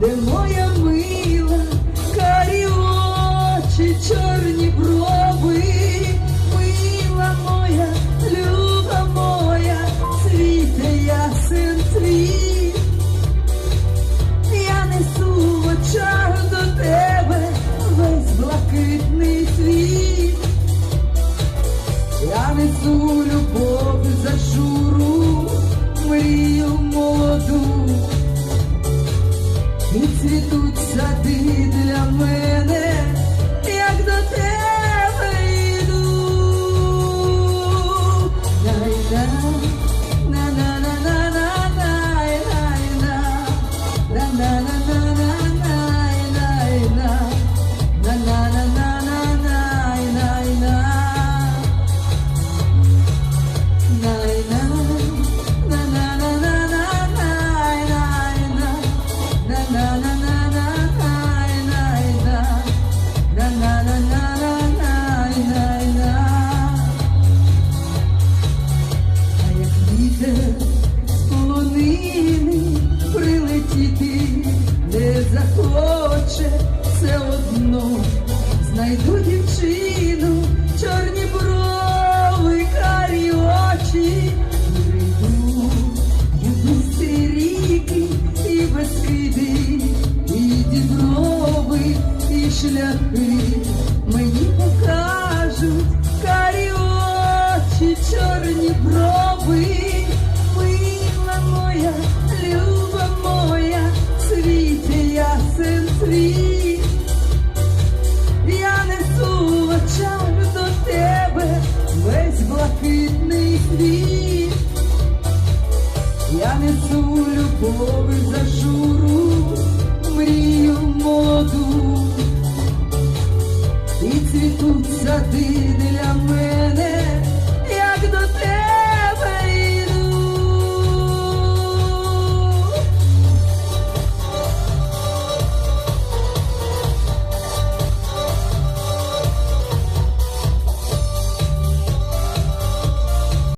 де моя мила, карі очі, чорні брови, мила моя, люба моя, світе ясен твій. Я несу в до тебе весь блакитний світ. Я несу цвітуть сади для мене, як до тебе йду. Най-на, на-на-на-на-на-най-най-на, на-на-на-на-на-най-най-на, захоче, все одно знайду дівчину, чорні брови, карі очі, прийду, йду ці ріки і безкиди, і діброви, і шляхи. Мені покажуть карі очі, чорні брови, світ, я несу в до тебе весь блакитний світ, я несу любов за журу, мрію мою.